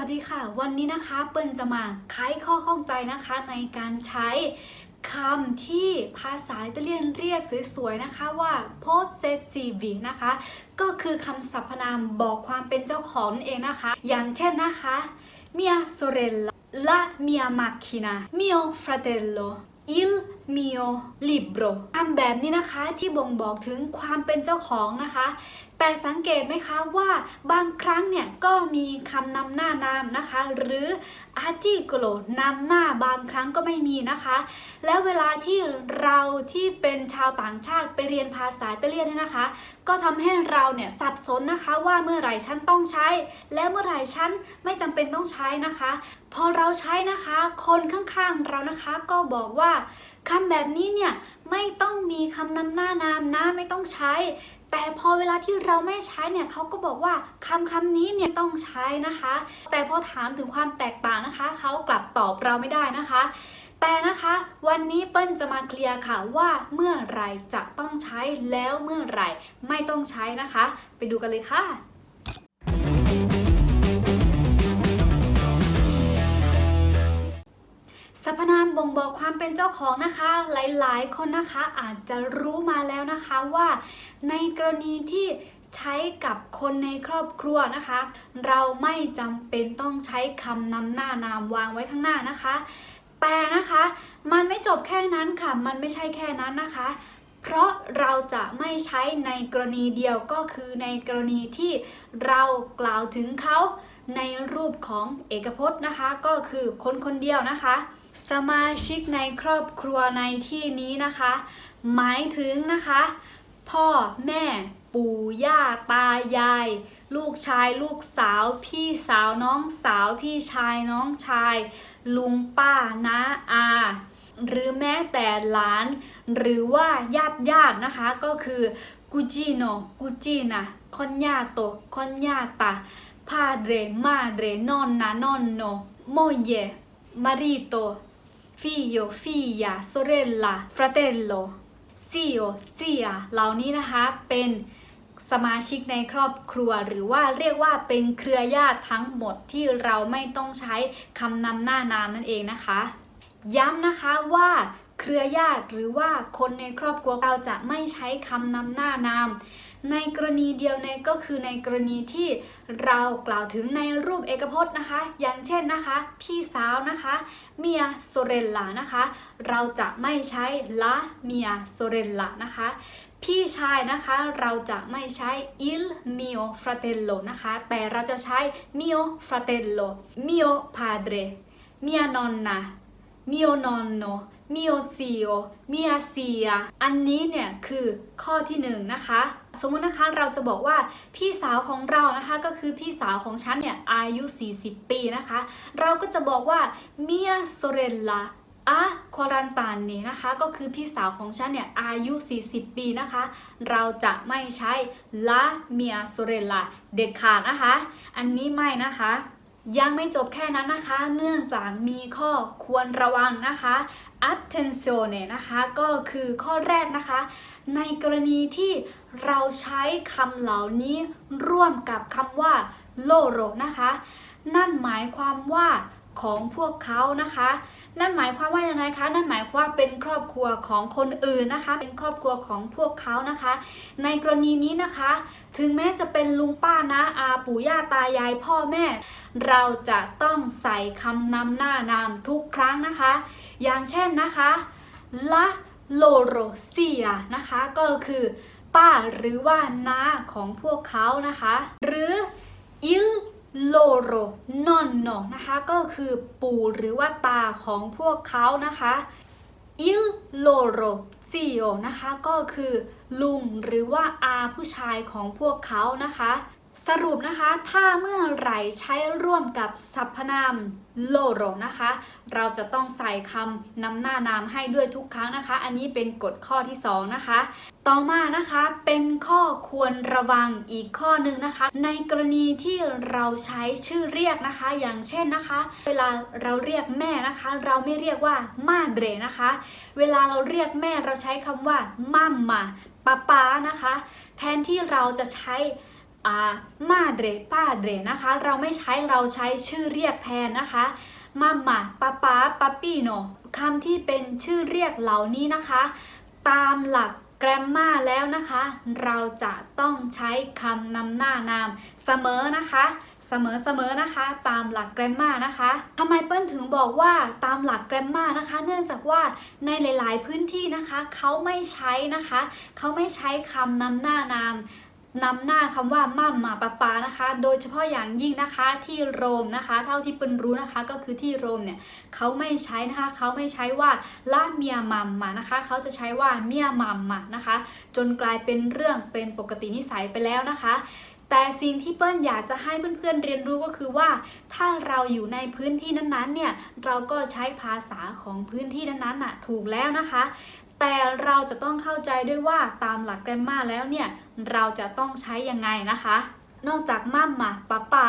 วัสดีค่ะ วันนี้นะคะเปิ้ลจะมาไขข้อข้องใจนะคะในการใช้คำที่ภาษาอิตาเลียนเรียกสวยๆนะคะว่า possessive นะคะ ก็คือคำสรรพนามบอกความเป็นเจ้าของนั่นเองนะคะ อย่างเช่นนะคะ mia sorella la mia macchina mio fratello il mio libro คำแบบนี้นะคะที่บ่งบอกถึงความเป็นเจ้าของนะคะ แต่สังเกตไหมคะว่าบางครั้งเนี่ยก็มีคำนำหน้านามนะคะ หรือ article นำหน้าบางครั้งก็ไม่มีนะคะ แล้วเวลาที่เราที่เป็นชาวต่างชาติไปเรียนภาษาอิตาเลียนเนี่ยนะคะ ก็ทำให้เราเนี่ยสับสนนะคะว่าเมื่อไหร่ฉันต้องใช้ แล้วเมื่อไหร่ฉันไม่จำเป็นต้องใช้นะคะ พอเราใช้นะคะ คนข้างๆเรานะคะก็บอกว่า คำแบบนี้เนี่ยไม่ต้องมีคำนำหน้านามนะไม่ต้องใช้ แต่พอเวลาที่เราไม่ใช้เนี่ยเขาก็บอกว่าคำคำนี้เนี่ยต้องใช้นะคะ แต่พอถามถึงความแตกต่างนะคะเขากลับตอบเราไม่ได้นะคะ แต่นะคะวันนี้เปิ้ลจะมาเคลียร์ค่ะว่าเมื่อไรจะต้องใช้แล้วเมื่อไรไม่ต้องใช้นะคะ ไปดูกันเลยค่ะ สรรพนามบ่งบอกความเป็นเจ้าของนะคะ หลายๆ คนนะคะอาจจะรู้มาแล้วนะคะว่าในกรณีที่ใช้กับคนในครอบครัวนะคะ เราไม่จำเป็นต้องใช้คำนำหน้านามวางไว้ข้างหน้านะคะ แต่นะคะมันไม่จบแค่นั้นค่ะ มันไม่ใช่แค่นั้นนะคะ เพราะเราจะไม่ใช้ในกรณีเดียวก็คือในกรณีที่เรากล่าวถึงเขาในรูปของเอกพจน์นะคะ ก็คือคนคนเดียวนะคะ สมาชิกในครอบครัวในที่นี้นะคะ หมายถึงนะคะ พ่อแม่ปู่ย่าตายาย ลูกชายลูกสาว พี่สาวน้องสาว พี่ชายน้องชาย ลุงป้าน้าอา หรือแม้แต่หลาน หรือว่าญาติญาตินะคะก็คือกุจิโนกุจินะคอนญาโตคอนญาตา padre madre nonna nonno moglie marito figlio figlia sorella fratello zio zia เหล่านี้นะคะเป็นสมาชิกในครอบครัว หรือว่าเรียกว่าเป็นเครือญาติทั้งหมดที่เราไม่ต้องใช้คำนำหน้านามนั่นเองนะคะ ย้ำนะคะว่าเครือญาติหรือว่าคนในครอบครัวเราจะไม่ใช้คำนำหน้านาม ในกรณีเดียวในก็คือในกรณีที่เรากล่าวถึงในรูปเอกพจน์นะคะ อย่างเช่นนะคะ พี่สาวนะคะ เมียโซเรลลานะคะ เราจะไม่ใช้ละเมียโซเรลลานะคะ พี่ชายนะคะเราจะไม่ใช้ il mio fratello นะคะ แต่เราจะใช้ mio fratello mio padre mia nonna mio nonno mio zio mia zia อันนี้เนี่ยคือข้อที่หนึ่งนะคะ สมมุตินะคะเราจะบอกว่าพี่สาวของเรานะคะก็คือพี่สาวของฉันเนี่ยอายุ 40 ปีนะคะ เราก็จะบอกว่า mia sorella a 40 anni นะคะก็คือพี่สาวของฉันเนี่ยอายุ 40 ปีนะคะ เราจะไม่ใช้ la mia sorella เด็ดขาดนะคะ อันนี้ไม่นะคะ ยังไม่จบแค่นั้นนะคะ เนื่องจากมีข้อควรระวังนะคะ attenzione นะคะก็คือข้อแรกนะคะ ในกรณีที่เราใช้คำเหล่านี้ร่วมกับคำว่า loro นะคะ นั่นหมายความว่า ของพวกเขานะคะ นั่นหมายความว่ายังไงคะ นั่นหมายความว่าเป็นครอบครัวของคนอื่นนะคะ เป็นครอบครัวของพวกเขานะคะ ในกรณีนี้นะคะ ถึงแม้จะเป็นลุงป้านะอาปู่ย่าตายายพ่อแม่ เราจะต้องใส่คำนำหน้านามทุกครั้งนะคะ อย่างเช่นนะคะ la loro sia นะคะ ก็คือป้าหรือว่าน้าของพวกเขานะคะ หรืออิล โลโรนอนโนนะคะ ก็คือปู่หรือว่าตาของพวกเขานะคะอิลโลโรจิโอนะคะ ก็คือลุงหรือว่าอาผู้ชายของพวกเขานะคะ สรุปนะคะ ถ้าเมื่อไหร่ใช้ร่วมกับสรรพนาม loro นะคะ เราจะต้องใส่คำนำหน้านามให้ด้วยทุกครั้งนะคะ อันนี้เป็นกฎข้อที่สองนะคะ ต่อมานะคะเป็นข้อควรระวังอีกข้อหนึ่งนะคะ ในกรณีที่เราใช้ชื่อเรียกนะคะ อย่างเช่นนะคะ เวลาเราเรียกแม่นะคะ เราไม่เรียกว่ามาเดรนะคะ เวลาเราเรียกแม่เราใช้คำว่ามัมมาป้าป้านะคะ แทนที่เราจะใช้ อ่า madre padre นะคะ เราไม่ใช้เราใช้ชื่อเรียกแทนนะคะ mamma papà papino คำที่เป็นชื่อเรียกเหล่านี้นะคะ ตามหลักแกรมมาแล้วนะคะ เราจะต้องใช้คำนำหน้านามเสมอนะคะเสมอเสมอนะคะ ตามหลักแกรมมานะคะทำไมเปิ้ลถึงบอกว่าตามหลักแกรมมานะคะ เนื่องจากว่าในหลาย ๆ พื้นที่นะคะ เขาไม่ใช้นะคะ เขาไม่ใช้คำนำหน้านาม นำหน้าคำว่ามั่มมาปะปานะคะ โดยเฉพาะอย่างยิ่งนะคะที่โรมนะคะ เท่าที่เปิ้ลรู้นะคะก็คือที่โรมเนี่ยเขาไม่ใช้นะคะเขาไม่ใช้ว่าละเมียมัมมานะคะเขาจะใช้ว่าเมียมัมมานะคะ จนกลายเป็นเรื่องเป็นปกตินิสัยไปแล้วนะคะแต่สิ่งที่เปิ้ลอยากจะให้เพื่อนๆเรียนรู้ก็คือว่า ถ้าเราอยู่ในพื้นที่นั้นๆเนี่ยเราก็ใช้ภาษาของพื้นที่นั้นๆน่ะถูกแล้วนะคะ แต่เราจะต้องเข้าใจด้วยว่าตามหลักแกรมมาแล้วเนี่ย เราจะต้องใช้ยังไงนะคะ นอกจากมั่มมาป๊าป๊า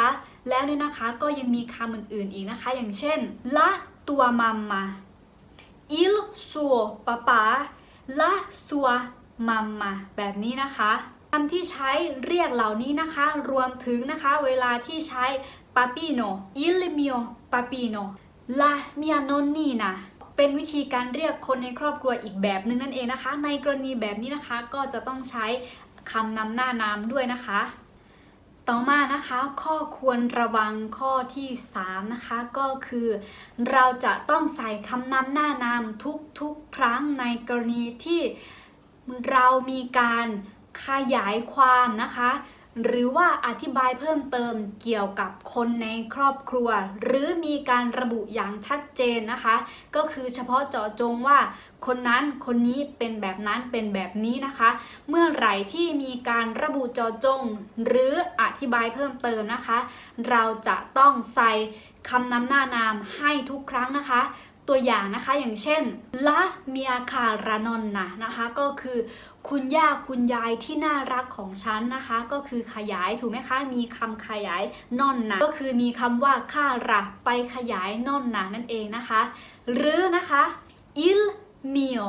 แล้วเนี่ยนะคะก็ยังมีคำอื่นๆอีกนะคะ อย่างเช่น la tua mamma il suo papà la sua mamma แบบนี้นะคะคำที่ใช้เรียกเหล่านี้นะคะ รวมถึงนะคะ เวลาที่ใช้ papino il mio papino la mia nonnina เป็นวิธีการเรียกคนในครอบครัวอีกแบบหนึ่งนั่นเองนะคะ ในกรณีแบบนี้นะคะก็จะต้องใช้คำนำหน้านามด้วยนะคะ ต่อมานะคะ ข้อควรระวังข้อที่ 3 นะคะ ก็คือ เราจะต้องใส่คำนำหน้านามทุกๆครั้งในกรณีที่เรามีการขยายความนะคะ หรือว่าอธิบายเพิ่มเติมเกี่ยวกับคนในครอบครัว หรือมีการระบุอย่างชัดเจนนะคะ ก็คือเฉพาะเจาะจงว่าคนนั้นคนนี้เป็นแบบนั้นเป็นแบบนี้นะคะ เมื่อไหร่ที่มีการระบุเจาะจง หรืออธิบายเพิ่มเติมนะคะ เราจะต้องใส่คำนำหน้านามให้ทุกครั้งนะคะ ตัวอย่างนะคะ อย่างเช่นละเมียคารานอนนะนะคะ ก็คือคุณย่าคุณยายที่น่ารักของฉันนะคะ ก็คือขยายถูกไหมคะ มีคำขยายนอนนะก็คือมีคำว่าคาระไปขยายนอนนะนั่นเองนะคะ หรือนะคะ il mio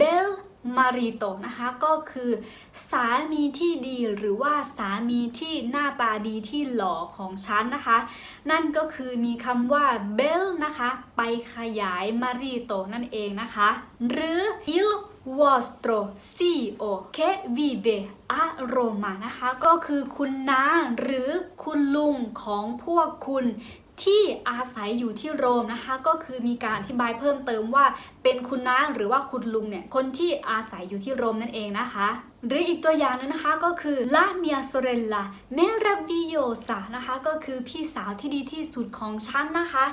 bel marito นะคะก็คือสามีที่ดีหรือว่าสามีที่หน้าตาดีที่หล่อของฉันนะคะ นั่นก็คือมีคำว่า bel นะคะ ไปขยาย marito นั่นเองนะคะ หรือ il vostro zio che vive a Roma นะคะ ก็คือคุณน้าหรือคุณลุงของพวกคุณ ที่อาศัยอยู่ที่โรมนะคะ ก็คือมีการอธิบายเพิ่มเติมว่า เป็นคุณน้าหรือว่าคุณลุงเนี่ยคนที่อาศัยอยู่ที่โรมนั่นเองนะคะ หรืออีกตัวอย่างหนึงนะคะก็คือ la mia sorella meravigliosa นะคะก็คือพี่สาวที่ดีที่สุดของฉันนะคะ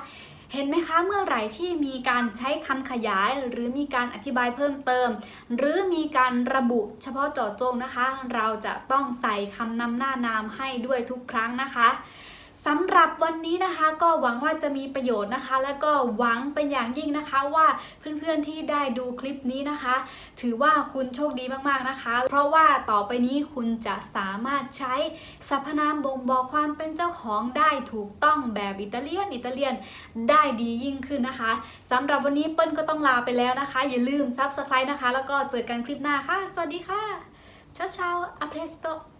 เห็นไหมคะเมื่อไหร่ที่มีการใช้คำขยายหรือมีการอธิบายเพิ่มเติม หรือมีการระบุเฉพาะเจาะจงนะคะ เราจะต้องใส่คำนำหน้านามให้ด้วยทุกครั้งนะคะ สำหรับวันนี้นะคะก็หวังว่าจะมีประโยชน์นะคะ และก็หวังเป็นอย่างยิ่งนะคะว่าเพื่อนๆที่ได้ดูคลิปนี้นะคะ ถือว่าคุณโชคดีมากๆนะคะ เพราะว่าต่อไปนี้คุณจะสามารถใช้สรรพนามบ่งบอกความเป็นเจ้าของได้ถูกต้องแบบอิตาเลียนอิตาเลียนได้ดียิ่งขึ้นนะคะสำหรับวันนี้เปิ้ลก็ต้องลาไปแล้วนะคะ อย่าลืม Subscribe นะคะ แล้วก็เจอกันคลิปหน้าค่ะ สวัสดีค่ะ ciao ciao a presto